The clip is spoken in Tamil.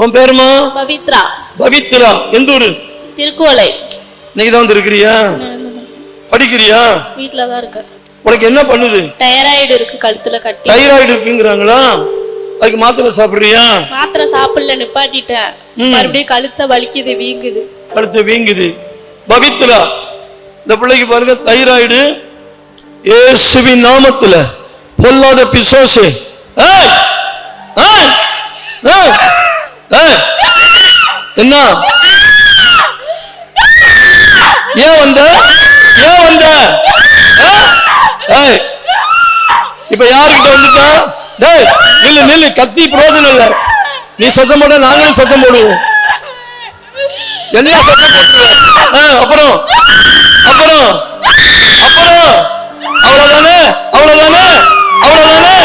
உன் பேருமா பவித்ரா. பவித்ரா. எந்த ஊரு? திருக்கோலை. இன்னைக்கு தான் வந்திருக்கிறியா? படிக்கிறியா? வீட்டில தான் இருக்க உனக்கு என்ன பண்ணுது? டைராய்டு இருக்கு கழுத்துல கட்டி. தைராய்டு இருக்குங்கிறாங்களா? அதுக்கு மாத்திரை சாப்பிடுறியா? மாத்திரை சாப்பிடல நிப்பாட்டிட்டேன். மறுபடியும் கழுத்தை வலிக்குது வீங்குது. கழுத்து வீங்குது. பவித்ரா இந்த பிள்ளைக்கு பாருங்க தைராய்டு இயேசுவின் நாமத்துல பொல்லாத பிசாசு. ஏய்! ஏய்! ஏய்! என்ன? ஏன் வந்த? ஏன் வந்த? இப்ப யாருக்கிட்ட வந்துட்ட? டேய் நில்லு நில்லு கத்தி பிரயோஜனம் இல்ல. நீ சத்தம் போட நாங்களும் சத்தம் போடுவோம். என்ன அப்புறம்? அப்புறம்? அப்புறம்? அவ்வளவுதானே? அவ்வளவுதானே? அவ்வளவுதானே?